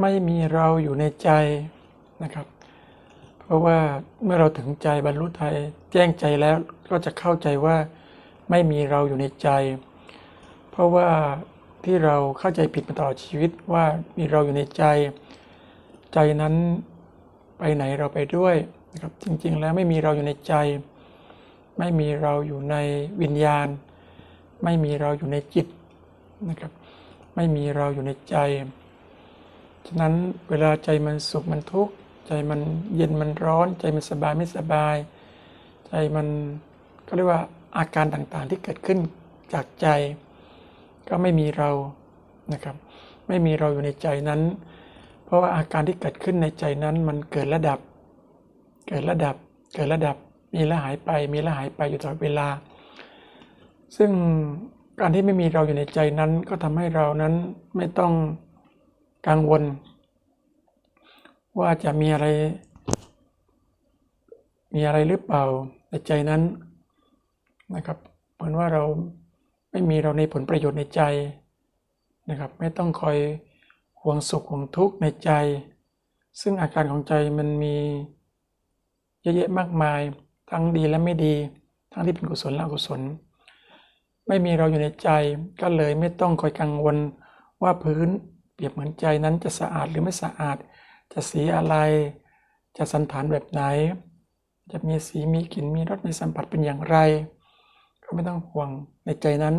ไม่มีเราอยู่ในใจนะครับ เพราะว่าเมื่อเราถึงใจบรรลุไทยแจ้งใจแล้วก็จะเข้าใจว่าไม่มีเราอยู่ในใจ เพราะว่าที่เราเข้าใจผิดมาตลอดชีวิตว่ามีเราอยู่ในใจ ใจนั้นไปไหนเราไปด้วยนะครับจริงๆแล้วไม่มีเราอยู่ในใจ ไม่มีเราอยู่ในวิญญาณ ไม่มีเราอยู่ในจิตนะครับ ไม่มีเราอยู่ในใจ ฉะนั้นเวลาใจมันสุขมันทุกข์ใจมันเย็นมันร้อน ใจมันสบายไม่สบาย ใจมันก็เรียกว่าอาการต่างๆที่เกิดขึ้นจากใจ ก็ไม่มีเรานะครับ ไม่มีเราอยู่ในใจนั้น เพราะว่าอาการที่เกิดขึ้นในใจนั้นมันเกิดระดับ เกิดระดับ เกิดระดับ มีแล้วหายไป มีแล้วหายไปอยู่ตลอดเวลา ซึ่งการที่ไม่มีเราอยู่ในใจนั้นก็ทำให้เรานั้นไม่ต้อง กังวล ว่าจะมีอะไร มีอะไรหรือเปล่าในใจนั้นนะครับเหมือนว่าเราไม่มีเราในผลประโยชน์ในใจนะครับ ไม่ต้องคอยห่วงสุขห่วงทุกข์ในใจ ซึ่งอาการของใจมันมีเยอะแยะมากมาย ทั้งดีและไม่ดี ทั้งที่เป็นกุศลและอกุศล ไม่มีเราอยู่ในใจก็เลยไม่ต้องคอยกังวลว่าพื้น เปรียบเหมือนใจนั้นจะสะอาดหรือไม่สะอาด จะสีอะไร จะสันฐานแบบไหน จะมีสีมีกลิ่นมีรสมีสัมผัสเป็นอย่างไร ก็ไม่ต้องห่วงในใจนั้น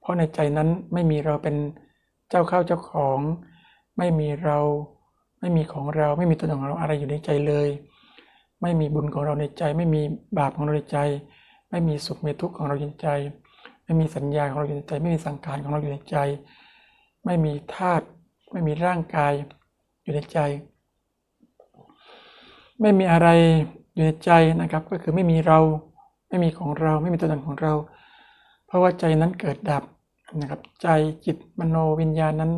เพราะในใจนั้นไม่มีเราเป็นเจ้าเข้าเจ้าของ ไม่มีเราไม่มีของเราไม่มีตัวของเราอะไรอยู่ในใจเลย ไม่มีบุญของเราในใจ ไม่มีบาปของเราในใจ ไม่มีสุขมีทุกข์ของเราอยู่ในใจ ไม่มีสัญญาของเราอยู่ในใจ ไม่มีสังขารของเราอยู่ในใจ ไม่มีธาตุ ไม่มีร่างกายอยู่ในใจ ไม่มีอะไรอยู่ในใจนะครับ ก็คือไม่มีเราไม่มีของเราไม่มีตัวตนของเรา เพราะว่าใจนั้นเกิดดับนะครับ ใจจิตมโนวิญญาณนั้น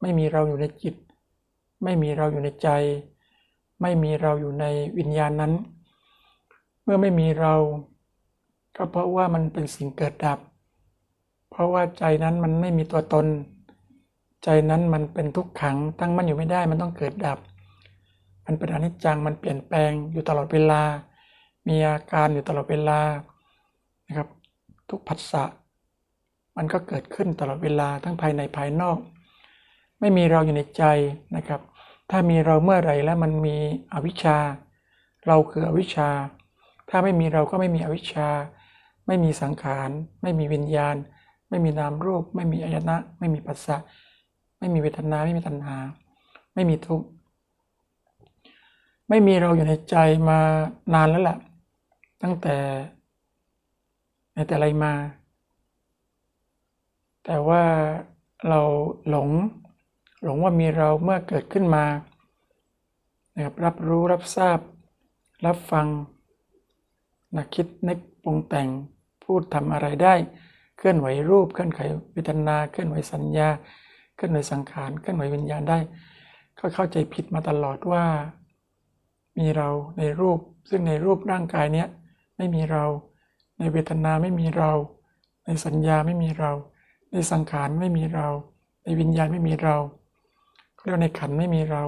ไม่มีเราอยู่ในจิต ไม่มีเราอยู่ในใจ ไม่มีเราอยู่ในวิญญาณนั้น เมื่อไม่มีเรา ก็เพราะว่ามันเป็นสิ่งเกิดดับ เพราะว่าใจนั้นมันไม่มีตัวตน ใจนั้นมันเป็นทุกขังตั้งมั่นอยู่ไม่ได้มันต้องเกิดดับ มันเป็นอนิจจังมันเปลี่ยนแปลงอยู่ตลอดเวลา มีอาการอยู่ตลอดเวลานะครับทุกผัสสะมันก็เกิดขึ้นตลอดเวลาทั้งภายในภายนอก ไม่มีเราอยู่ในใจนะครับ ถ้ามีเราเมื่อไหร่แล้วมันมีอวิชชา เราคืออวิชชา ถ้าไม่มีเราก็ไม่มีอวิชชา ไม่มีสังขาร ไม่มีวิญญาณ ไม่มีนามรูป ไม่มีอายนะ ไม่มีปัสสะ ไม่มีเวทนา ไม่มีตัณหา ไม่มีทุกข์ไม่มีเราอยู่ในใจมานานแล้วแหละตั้งแต่ในแต่ไรมา แต่ว่าเราหลงหลงว่ามีเราเมื่อเกิดขึ้นมานะครับรับรู้รับทราบ รับฟังนักคิดนึกปรุงแต่งพูดทำอะไรได้ เคลื่อนไหวรูป เคลื่อนไหวเวทนา เคลื่อนไหวสัญญา เคลื่อนไหวสังขารเคลื่อนไหววิญญาณได้ ก็เข้าใจผิดมาตลอดว่า มีเราในรูป ซึ่งในรูปร่างกายเนี้ยไม่มีเรา ในเวทนาไม่มีเรา ในสัญญาไม่มีเรา ในสังขารไม่มีเรา ในวิญญาณไม่มีเราเรียกในขันไม่มีเรา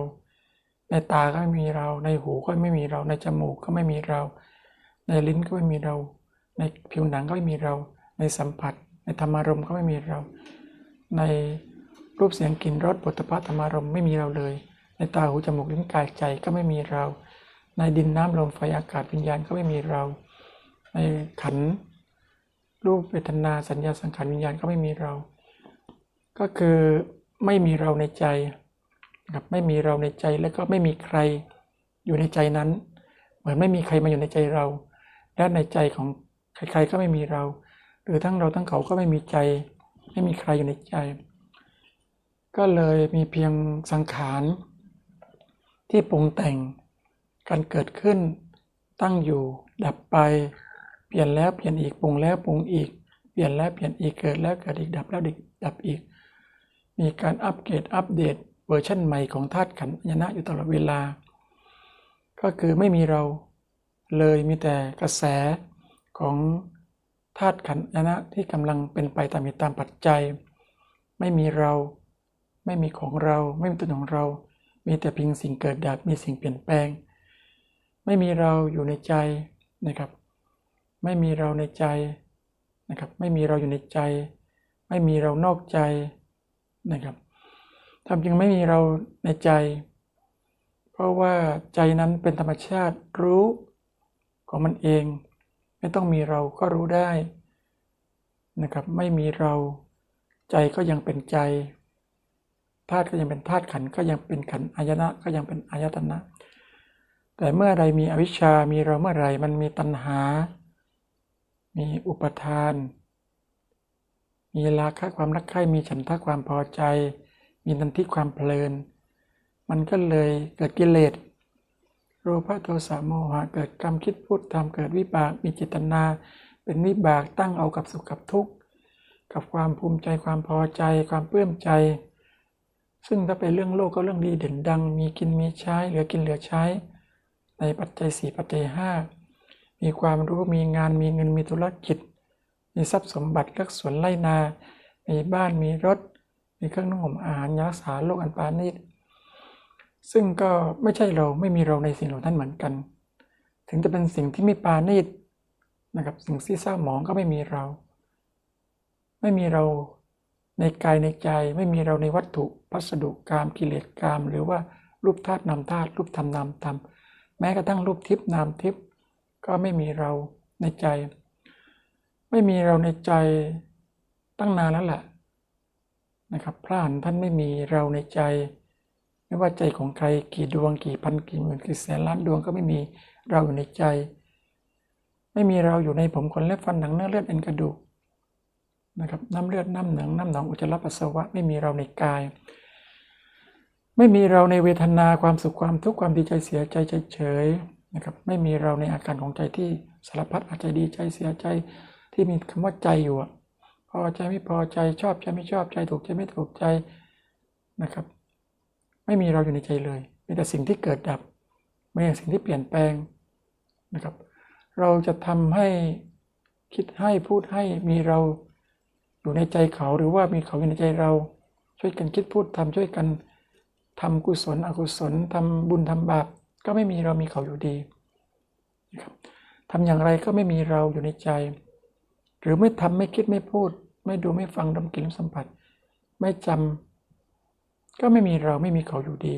ในตาก็ไม่มีเรา ในหูก็ไม่มีเรา ในจมูกก็ไม่มีเรา ในลิ้นก็ไม่มีเรา ในผิวหนังก็ไม่มีเรา ในสัมผัส ในธรรมารมณ์ก็ไม่มีเรา ใน รูปเสียงกลิ่นรสปุถะธรรมารมไม่มีเราเลย ในตาหูจมูกลิ้นกายใจก็ไม่มีเรา ในดินน้ำลมไฟอากาศวิญญาณก็ไม่มีเรา ในขันธ์รูปเวทนาสัญญาสังขารวิญญาณก็ไม่มีเรา ก็คือไม่มีเราในใจครับไม่มีเราในใจแล้วก็ไม่มีใครอยู่ในใจนั้น เหมือนไม่มีใครมาอยู่ในใจเรา และในใจของใครๆก็ไม่มีเรา หรือทั้งเราทั้งเขาก็ไม่มีใจ ไม่มีใครอยู่ในใจ ก็เลยมีเพียงสังขาร ที่ปรุงแต่งการเกิดขึ้น ตั้งอยู่ ดับไป เปลี่ยนแล้วเปลี่ยนอีกปรุงแล้วปรุงอีก เปลี่ยนแล้วเปลี่ยนอีกเกิดแล้วเกิดอีกดับแล้วดับอีก มีการอัปเกรดอัปเดตเวอร์ชันใหม่ของธาตุขันธ์ยนะอยู่ตลอดเวลา ก็คือไม่มีเราเลยมีแต่กระแสของธาตุขันธ์ยนะที่กำลังเป็นไปตามเหตุตามปัจจัย ไม่มีเรา ไม่มีของเรา ไม่มีตัวของเรา มีแต่เพียงสิ่งเกิดดับ มีสิ่งเปลี่ยนแปลง ไม่มีเราอยู่ในใจนะครับ ไม่มีเราในใจนะครับ ไม่มีเราอยู่ในใจ ไม่มีเรานอกใจนะครับทำจึงไม่มีเราในใจ เพราะว่าใจนั้นเป็นธรรมชาติรู้ของมันเอง ไม่ต้องมีเราก็รู้ได้นะครับ ไม่มีเราใจก็ยังเป็นใจ ธาตุก็ยังเป็นธาตุขันธ์ก็ยังเป็นขันธ์อายนะก็ยังเป็นอายตนะ แต่เมื่อใดมีอวิชชา มีเราเมื่อไหร่มันมีตัณหา มีอุปทาน มีราคะความรักใคร่มีฉันทะความพอใจ มีนันทิความเพลิน มันก็เลยเกิดกิเลสโลภะโทสะโมหะเกิดกรรมคิดพูดทำเกิดวิบากมีเจตนา เป็นวิบากตั้งเอากับสุขกับทุกข์กับความภูมิใจความพอใจ ความเปื้มใจ ซึ่งถ้าเป็นเรื่องโลกก็เรื่องดีเด่นดัง มีกินมีใช้เหลือกินเหลือใช้ ในปัจจัยสี่ปัจจัยห้ามีความรู้มีงานมีเงินมีธุรกิจ มีทรัพย์สมบัติเลือกสวนไร่นา มีบ้านมีรถ มีเครื่องนุ่งห่มอาหารยารักษาโรคอันปานิชซึ่งก็ไม่ใช่เราไม่มีเราในสิ่งเหล่านั้นเหมือนกัน ถึงจะเป็นสิ่งที่ไม่ปานิชนะครับสิ่งที่เศร้าหมองก็ไม่มีเรา ไม่มีเรา ในกายในใจไม่มีเราในวัตถุพัสดุกรรมกิเลสกรรมหรือว่ารูปธาตุนามธาตุรูปธรรมนามธรรมแม้กระทั่งรูปทิพนามทิพก็ไม่มีเราในใจ ไม่มีเราในใจตั้งนานแล้วแหละนะครับพระหันท่านไม่มีเราในใจ ไม่ว่าใจของใครกี่ดวงกี่พันกี่หมื่นกี่แสนล้านดวงก็ไม่มีเราอยู่ในใจ ไม่มีเราอยู่ในผมขนเล็บฟันหนังเนื้อเลือดเอ็นกระดูก นะครับน้ำเลือดน้ำหนังน้ำหนองอุจจาระปัสสาวะไม่มีเราในกาย ไม่มีเราในเวทนาความสุขความทุกข์ความดีใจเสียใจใจเฉยนะครับไม่มีเราในอาการของใจที่สารพัดอาจจะดีใจเสียใจที่มีคำว่าใจอยู่พอใจไม่พอใจชอบใจไม่ชอบใจถูกใจไม่ถูกใจนะครับ ไม่มีเราอยู่ในใจเลยมีแต่สิ่งที่เกิดดับไม่ใช่สิ่งที่เปลี่ยนแปลงนะครับ เราจะทำให้คิดให้พูดให้มีเรา อยู่ในใจเขาหรือว่ามีเขาอยู่ในใจเรา ช่วยกันคิดพูดทำช่วยกันทำกุศลอกุศลทำบุญทำบาปก็ไม่มีเรามีเขาอยู่ดีนะครับทำอย่างไรก็ไม่มีเราอยู่ในใจ หรือไม่ทำไม่คิดไม่พูด ไม่ดูไม่ฟังดมกลิ่นสัมผัส ไม่จำก็ไม่มีเราไม่มีเขาอยู่ดี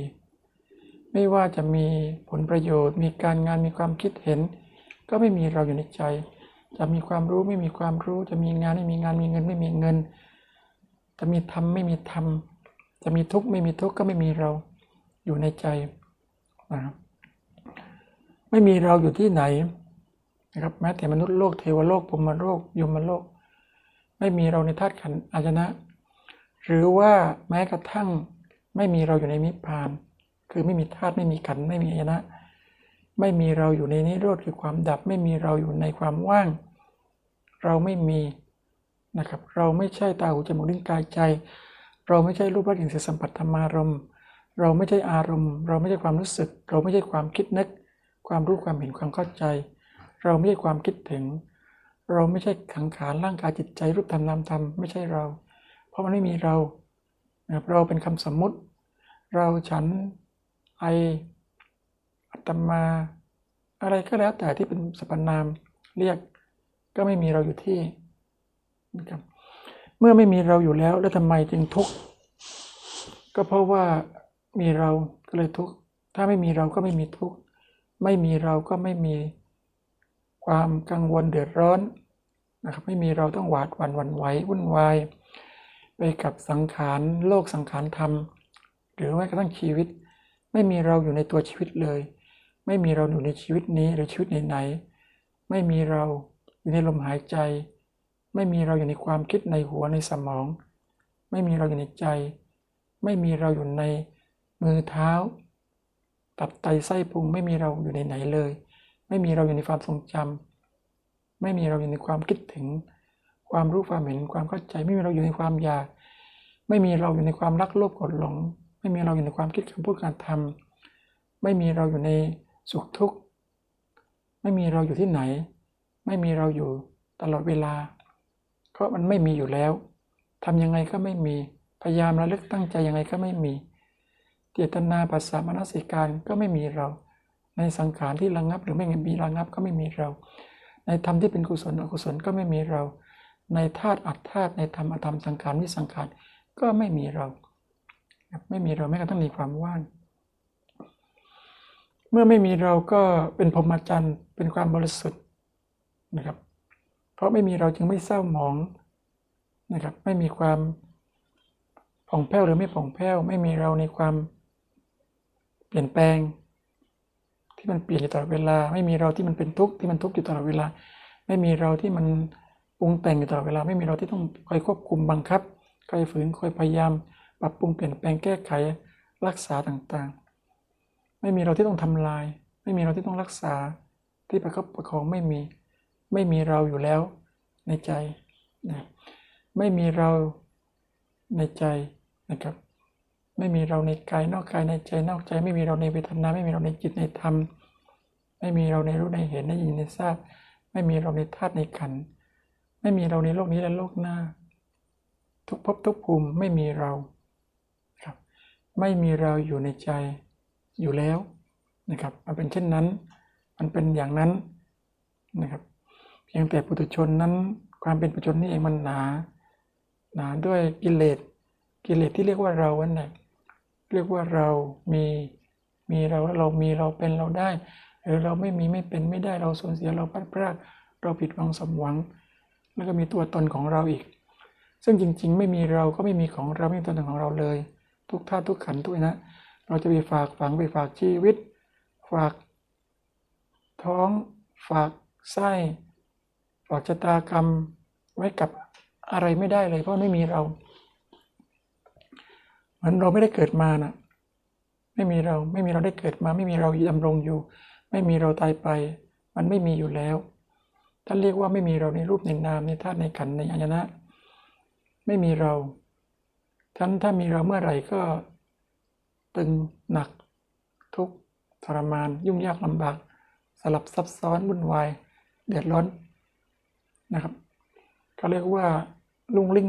ไม่ว่าจะมีผลประโยชน์ มีการงานมีความคิดเห็น ก็ไม่มีเราอยู่ในใจ จะมีความรู้ไม่มีความรู้ จะมีงานไม่มีงานมีเงินไม่มีเงิน จะมีธรรมไม่มีธรรม จะมีทุกข์ไม่มีทุกข์ก็ไม่มีเราอยู่ในใจนะครับไม่มีเราอยู่ที่ไหนนะครับแม้แต่มนุษย์โลกเทวโลกพรมโลกยมโลก ไม่มีเราในธาตุขันธ์อาจนะ หรือว่าแม้กระทั่งไม่มีเราอยู่ในนิพพาน คือไม่มีธาตุไม่มีขันธ์ไม่มีอายนะ ไม่มีเราอยู่ในนิโรธคือความดับ ไม่มีเราอยู่ในความว่าง เราไม่มีนะครับ เราไม่ใช่ตาหูจมูกลิ้นกายใจ เราไม่ใช่รูปรสกลิ่นเสียงสัมผัสธรรมารมเราไม่ใช่อารมณ์ เราไม่ใช่ความรู้สึก เราไม่ใช่ความคิดนึก ความรู้ความเห็นความเข้าใจ เราไม่ใช่ความคิดถึง เราไม่ใช่ขังขานร่างกายจิตใจรูปธรรมนามธรรมไม่ใช่เรา เพราะมันไม่มีเรานะรเราเป็นคำสมมุติ เราฉันไอ อัตมา อะไรก็แล้วแต่ที่เป็นสรรพนามเรียกก็ไม่มีเราอยู่ที่นะครับเมื่อไม่มีเราอยู่แล้วแล้วทำไมจึงทุกข์ก็เพราะว่ามีเราก็เลยทุกข์ถ้าไม่มีเราก็ไม่มีทุกข์ไม่มีเราก็ไม่มีความกังวลเดือดร้อนนะครับไม่มีเราต้องหวาดหวั่นหวั่นไหววุ่นวายไปกับสังขารโลกสังขารธรรม หรือแม้กระทั่งชีวิต ไม่มีเราอยู่ในตัวชีวิตเลย ไม่มีเราอยู่ในชีวิตนี้หรือชีวิตไหนๆไม่มีเราอยู่ในลมหายใจ ไม่มีเราอยู่ในความคิดในหัวในสมอง ไม่มีเราอยู่ในใจ ไม่มีเราอยู่ในมือเท้า ตับไตไส้พุงไม่มีเราอยู่ในไหนเลย ไม่มีเราอยู่ในความทรงจำไม่มีเราอยู่ในความคิดถึง ความรู้ความเห็นความเข้าใจ ไม่มีเราอยู่ในความอยาก ไม่มีเราอยู่ในความรักโลภกดหลง ไม่มีเราอยู่ในความคิดคำพูดการทำไม่มีเราอยู่ใน สุขทุกข์ ไม่มีเราอยู่ที่ไหน ไม่มีเราอยู่ตลอดเวลา เพราะมันไม่มีอยู่แล้วทำยังไงก็ไม่มี พยายามระลึกตั้งใจยังไงก็ไม่มี เจตนาปัสสามนสิการก็ไม่มีเรา ในสังขารที่ระงับหรือไม่มีระงับก็ไม่มีเรา ในธรรมที่เป็นกุศลอกุศลก็ไม่มีเรา ในธาตุอัตธาตุในธรรมอธรรมสังขารวิสังขารก็ไม่มีเรา ไม่มีเราแม้กระทั่งมีความว่าง เมื่อไม่มีเราก็เป็นพรหมจรรย์เป็นความบริสุทธิ์นะครับ เพราะไม่มีเราจึงไม่เศร้าหมองนะครับ ไม่มีความผ่องแผ้วหรือไม่ผ่องแผ้ว ไม่มีเราในความเปลี่ยนแปลง ที่มันเปลี่ยนอยู่ตลอดเวลา ไม่มีเราที่มันเป็นทุกข์ที่มันทุกข์อยู่ตลอดเวลา ไม่มีเราที่มันปรุงแต่งอยู่ตลอดเวลา ไม่มีเราที่ต้องคอยควบคุมบังคับคอยฝืนคอยพยายาม ปรับปรุงเปลี่ยนแปลงแก้ไขรักษาต่างๆ ไม่มีเราที่ต้องทำลาย ไม่มีเราที่ต้องรักษา ที่ประคับประคองไม่มี ไม่มีเราอยู่แล้วในใจนะไม่มีเราในใจนะครับ ไม่มีเราในกายนอกกายในใจนอกใจ ไม่มีเราในเวทนา ไม่มีเราในจิตในธรรม ไม่มีเราในรู้ในเห็นในยินในทราบ ไม่มีเราในธาตุในขัน ไม่มีเราในโลกนี้และโลกหน้า ทุกภพทุกภูมิไม่มีเราครับ ไม่มีเราอยู่ในใจ อยู่แล้วนะครับมันเป็นเช่นนั้น มันเป็นอย่างนั้นนะครับเพียงแต่ปุถุชนนั้น ความเป็นปุถุชนนี่เองมันหนาหนาด้วยกิเลสกิเลสที่เรียกว่าเราวันไหนเรียกว่าเรามีมีเราเรามีเราเป็นเราได้ หรือเราไม่มีไม่เป็นไม่ได้เราสูญเสียเราพลาดพลาดเราผิดหวังสมหวัง แล้วก็มีตัวตนของเราอีก ซึ่งจริงๆ ไม่มีเราก็ไม่มีของเราไม่มีตัวตนของเราเลย ทุกท่าทุกขันทุกนะ เราจะไปฝากฝังไปฝากชีวิต ฝากท้อง ฝากไส้ ฝากชะตากรรมไว้กับอะไรไม่ได้เลย เพราะไม่มีเรา เหมือนเราไม่ได้เกิดมานะไม่มีเราไม่มีเราได้เกิดมา ไม่มีเราดำรงอยู่ ไม่มีเราตายไป มันไม่มีอยู่แล้วท่านเรียกว่าไม่มีเราในรูปในนามในธาตุในขันในอายนะ ไม่มีเราท่านถ้ามีเราเมื่อไหร่ก็ ตึงหนัก ทุกทรมาน ยุ่งยากลำบาก สลับซับซ้อนวุ่นวาย เดือดร้อนนะครับเขาเรียกว่าลุ่งลิ่ง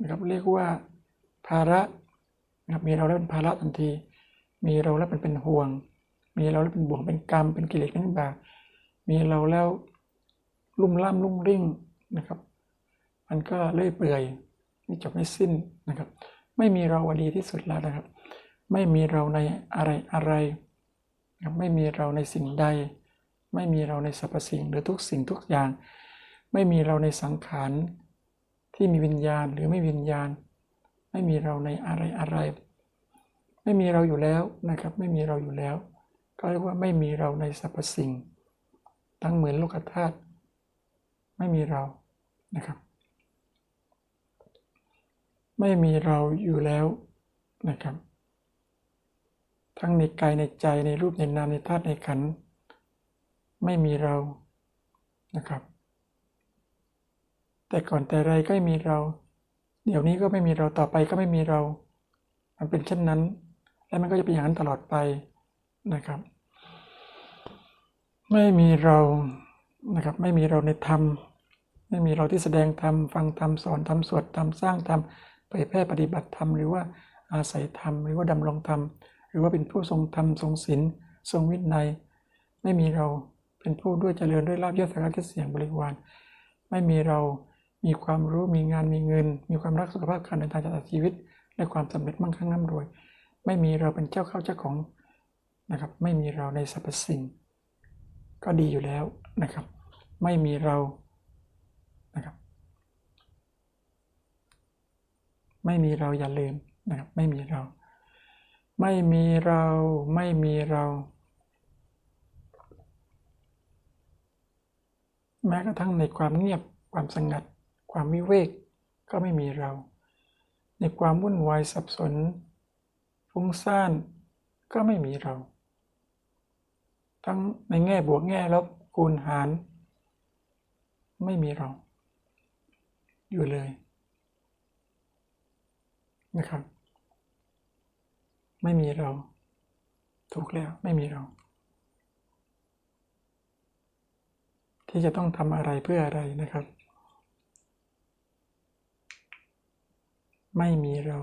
นะครับเรียกว่าภาระนะครับมีเราแล้วเป็นภาระทันที มีเราแล้วเป็นเป็นห่วง มีเราแล้วเป็นบ่วงเป็นกรรมเป็นกิเลสเป็นบาปมีเราแล้วลุ่มล่ามลุ่งริ่งนะครับ มันก็เลื่อยเปื่อยไม่จบไม่สิ้นนะครับ ไม่มีเราดีที่สุดแล้วนะครับ ไม่มีเราในอะไรอะไร ไม่มีเราในสิ่งใด ไม่มีเราในสรรพสิ่งหรือทุกสิ่งทุกอย่าง ไม่มีเราในสังขารที่มีวิญญาณหรือไม่วิญญาณ ไม่มีเราในอะไรอะไร ไม่มีเราอยู่แล้วนะครับ ไม่มีเราอยู่แล้ว ก็เรียกว่าไม่มีเราในสรรพสิ่ง ทั้งเหมือนโลกธาตุไม่มีเรานะครับ ไม่มีเราอยู่แล้วนะครับ ทั้งในกายในใจในรูปในนามในธาตุในขันธ์ไม่มีเรานะครับ แต่ก่อนแต่ไรก็ไม่มีเรา เดี๋ยวนี้ก็ไม่มีเราต่อไปก็ไม่มีเรา มันเป็นเช่นนั้น และมันก็จะเป็นอย่างนั้นตลอดไปนะครับ ไม่มีเรานะครับ ไม่มีเราในธรรม ไม่มีเราที่แสดงธรรมฟังธรรมสอนธรรมสวดธรรมสร้างธรรมเผยแพร่ปฏิบัติธรรมหรือว่าอาศัยธรรมหรือว่าดำรงธรรม รือว่าเป็นผู้ทรงธรรมทรงศีลทรงวินัย ไม่มีเราเป็นผู้ด้วยเจริญด้วยลาภยศสารคิเสียงบริวาร ไม่มีเรามีความรู้มีงานมีเงิน มีความรักสุขภาพการเดินทางจากชีวิต และความสำเร็จมั่งคั่งร่ำรวย ไม่มีเราเป็นเจ้าเข้าเจ้าของนะครับ ไม่มีเราในสรรพสิ่ง ก็ดีอยู่แล้วนะครับ ไม่มีเรานะครับ ไม่มีเราอย่าลืมนะครับ ไม่มีเรา ไม่มีเราไม่มีเรา แม้กระทั่งในความเงียบความสงัด ความวิเวกก็ไม่มีเรา ในความวุ่นวายสับสนฟุ้งซ่านก็ไม่มีเรา ทั้งในแง่บวกแง่ลบคูณหาร ไม่มีเรา อยู่เลยนะครับ ไม่มีเรา ถูกแล้วไม่มีเรา ที่จะต้องทำอะไรเพื่ออะไรนะครับ ไม่มีเรา